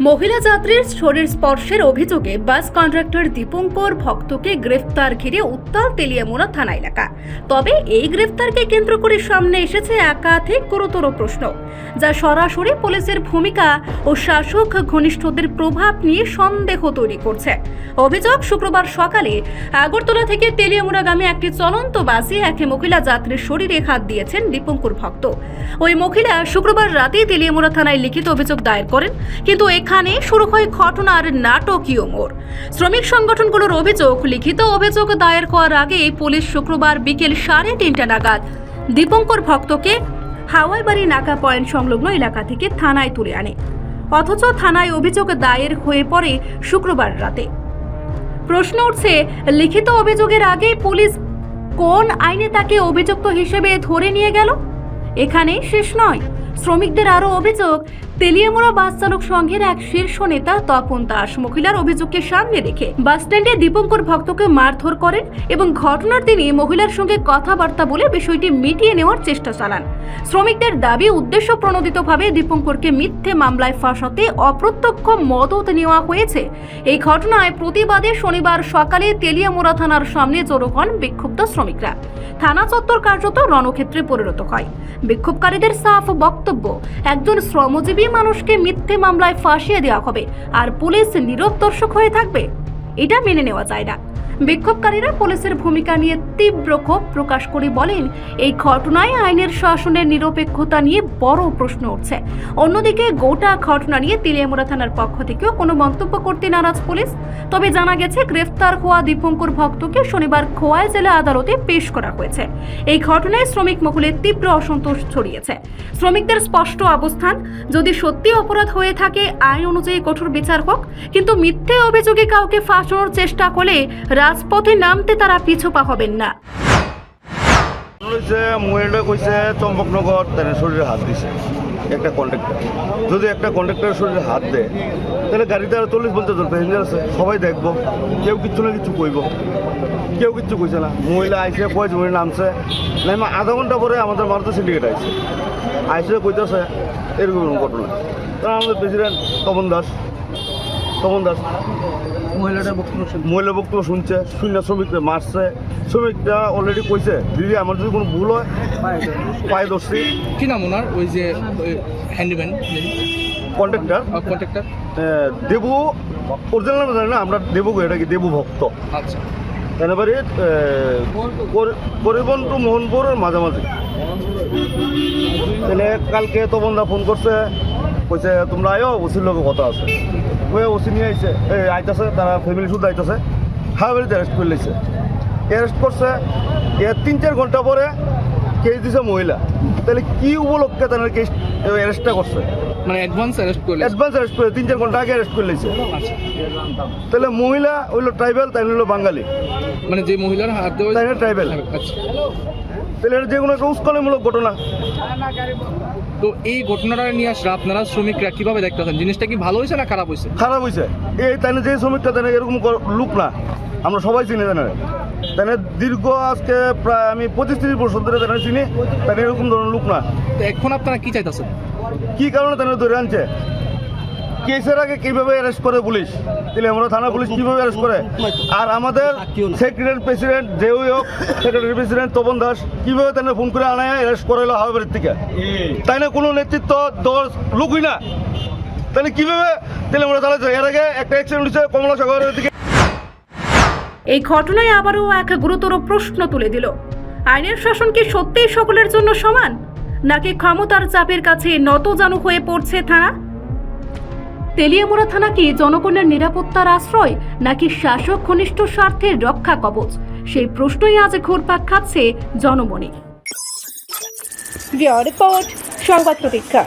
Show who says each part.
Speaker 1: মহিলা যাত্রীর শরীর স্পর্শের অভিযোগে বাস কন্ট্রাক্টর দীপঙ্কর ভক্তকে গ্রেফতার ঘিরে উত্তাল তেলিয়ামোড়া থানা এলাকা। তবে এই গ্রেফতারকে কেন্দ্র করে সামনে এসেছে একাধিক গুরুতর প্রশ্ন, যা সরাসরি পুলিশের ভূমিকা ও শাসক ঘনিষ্ঠদের প্রভাব নিয়ে সন্দেহ তৈরি করছে। অভিযোগ শুক্রবার সকালে আগরতলা থেকে তেলিয়ামুড়াগামী একটি চলন্ত বাসে এক মহিলা যাত্রীর শরীরে হাত দিয়েছেন দীপঙ্কর ভক্ত। ওই মহিলা শুক্রবার রাতে তেলিয়ামুড়া থানায় লিখিত অভিযোগ দায়ের করেন, কিন্তু এখানে শুরু হয় ঘটনার নাটকীয় মোড়। শ্রমিক সংগঠনগুলোর অভিযোগ, লিখিত অভিযোগ দায়ের হওয়ার আগে পুলিশ শুক্রবার বিকেল সাড়ে তিনটা নাগাদ দীপঙ্কর ভক্তকে হাওয়াইবাড়ি নাকা পয়েন্ট সংলগ্ন এলাকা থেকে থানায় তুলে আনে। অথচ থানায় অভিযোগ দায়ের হয়ে পড়ে শুক্রবার রাতে। প্রশ্ন উঠছে, লিখিত অভিযোগের আগে পুলিশ কোন আইনে তাকে অভিযুক্ত হিসেবে ধরে নিয়ে গেল? এখানেই শেষ নয়। শ্রমিকদের আরও অভিযোগ তেলিয়ামুড়া বাস চালক সংঘের এক শীর্ষ নেতা তপন দাস মহিলার অভিযোগকে সামনে রেখে বাস স্ট্যান্ডে দীপঙ্কর ভক্তকে মারধর করেন এবং ঘটনার দিনে মহিলার সঙ্গে কথাবার্তা বলে বিষয়টি মিটিয়ে নেওয়ার চেষ্টা চালান। শ্রমিকদের দাবি উদ্দেশ্য প্রণোদিতভাবে দীপঙ্করকে মিথ্যে মামলায় ফাঁসাতে অপ্রত্যক্ষ মদত নেওয়া হয়েছে। এই ঘটনায় প্রতিবাদে শনিবার সকালে তেলিয়ামোড়া থানার সামনে জড়ো হন বিক্ষুব্ধ শ্রমিকরা। থানা চত্বর কার্যত রণক্ষেত্রে পরিণত হয়। বিক্ষোভকারীদের সাফ বক্তব্য, একজন শ্রমজীবী মানুষকে মিথ্যে মামলায় ফাঁসিয়ে দেওয়া হবে, আর পুলিশ নীরব দর্শক হয়ে থাকবে। এটা মেনে নেওয়া যায় না। বিক্ষোভকারীরা পুলিশের ভূমিকা নিয়ে তীব্র ক্ষোভ প্রকাশ করে বলেন, এই ঘটনায় আইনের শাসনের নিরপেক্ষতা নিয়ে বড় প্রশ্ন উঠছে। অন্যদিকে গোটা ঘটনা নিয়ে তেলিয়ামুড়া থানার পক্ষ থেকেও কোনো মন্তব্য করতে নারাজ পুলিশ। তবে জানা গেছে, গ্রেফতার হওয়া দীপঙ্কর ভক্তকে শনিবার খোয়াই জেলা আদালতে পেশ করা হয়েছে। এই ঘটনায় শ্রমিক মহলে তীব্র অসন্তোষ ছড়িয়েছে। শ্রমিকদের স্পষ্ট অবস্থান, যদি সত্যি অপরাধ হয়ে থাকে, আইন অনুযায়ী কঠোর বিচার হোক, কিন্তু মিথ্যে অভিযোগে কাউকে ফাঁসানোর চেষ্টা করলে রাজপথে নামতে তারা পিছু পা হবেন না।
Speaker 2: মহিলাটা কইছে, চম্পকনগর শরীরে হাত দিছে। একটা কন্ট্রাক্টর যদি একটা কন্ট্রাক্টরের শরীরে হাত দেয়, তাহলে গাড়িতে আর চল্লিশ পঞ্চাশ জন প্যাসেঞ্জার আছে, সবাই দেখব। কেউ কিচ্ছু না কিছু কইব। কেউ কিচ্ছু কইছে না। মহিলা আইসে কয়েছে মহিলা নামছে। নামে আধা ঘণ্টা পরে আমাদের মারুতি সিন্ডিকেট আইছে। আইসে কইতেছে, এরকম ঘটনা। তারা আমাদের প্রেসিডেন্ট তপন দাস তপন দাস।
Speaker 3: মহিলাটার বক্তব্য
Speaker 2: মহিলা বক্তব্য শুনছে শূন্য শ্রমিকরা মারছে। শ্রমিকরা অলরেডি কইছে দিদি আমার যদি কোনো ভুল হয় পায়ে ধরছি।
Speaker 3: কি নাম ওনার? ওই যে handyman
Speaker 2: contractor
Speaker 3: contractor
Speaker 2: Debu original নাম জানি না আমরা দেবু এটা কি দেবু ভক্ত।
Speaker 3: আচ্ছা।
Speaker 2: এবারে পরিবহন টু মোহনপুরের মাঝামাঝি। তাহলে কালকে তো বন্ধা ফোন করছে কইছে তোমরা আয়ো ওসির লোক কথা আছে। ওই ওসি নিয়ে আইছে, এই আইতাছে, তারা ফ্যামিলি শুধু আইতাছে হাওয়াবাড়িতে অ্যারেস্ট করে লাইছে। অ্যারেস্ট করছে এর তিন চার ঘণ্টা পরে কেস দিছে মহিলা। তাহলে কি উপলক্ষে তাদের কেস অ্যারেস্টটা করছে?
Speaker 3: মানে অ্যাডভান্স অ্যারেস্ট করলে
Speaker 2: অ্যাডভান্স অ্যারেস্ট করে তিন চার ঘণ্টা আগে অ্যারেস্ট করে
Speaker 3: আচ্ছা।
Speaker 2: তাহলে মহিলা হইল ট্রাইবেল তাই হইল বাঙালি।
Speaker 3: মানে যে মহিলার হাত দেওয়া
Speaker 2: তাই ট্রাইবেল
Speaker 3: আচ্ছা।
Speaker 2: তাহলে এটা যে কোনো একটা উস্কানিমূলক ঘটনা।
Speaker 3: তো এই ঘটনাটা নিয়ে আসলে আপনারা শ্রমিকরা কীভাবে দেখতেছেন জিনিসটা কি ভালো হয়েছে না খারাপ হয়েছে?
Speaker 2: খারাপ হয়েছে। এই তাই যে শ্রমিকটা তাই এরকম লোক না। আমরা সবাই চিনি তাই না। তাই দীর্ঘ আজকে প্রায় আমি পঁচিশ তিরিশ বছর ধরে তাই চিনি। তাই এরকম ধরনের লোক না।
Speaker 3: তো এখন আপনারা কি চাইতেছেন?
Speaker 2: কি কারণে না ধরে আনছে? কেসের আগে কীভাবে অ্যারেস্ট করে পুলিশ? তাহলে আমরা থানা পুলিশ কীভাবে অ্যারেস্ট করে? আর আমাদের সেক্রেটারি প্রেসিডেন্ট যে ওই হোক সেক্রেটারি প্রেসিডেন্ট তপন দাস, কীভাবে না ফোন করে আনায় অ্যারেস্ট করাইলো হাওয়াবাড়ির থেকে? তাই না কোনো নেতৃত্ব, দল, লোকই না? তাহলে কীভাবে? তাহলে আমরা চালাচ্ছি এর আগে একটা অ্যাক্সিডেন্ট হয়েছে কমলা সাগরের দিকে।
Speaker 1: এই ঘটনায় আবারও এক গুরুতর প্রশ্ন তুলে দিল। আইনের শাসন কি সত্যিই সকলের জন্য সমান? নাকি ক্ষমতার চাপের কাছে নতজানু হয়ে পড়ছে থানা? তেলিয়ামুড়া থানা কি জনগণের নিরাপত্তার আশ্রয়, নাকি শাসক ঘনিষ্ঠ স্বার্থের রক্ষা কবচ? সেই প্রশ্নই আজ ঘুরপাক খাচ্ছে জনমনে। রিপোর্ট, সংবাদ প্রতীক্ষা।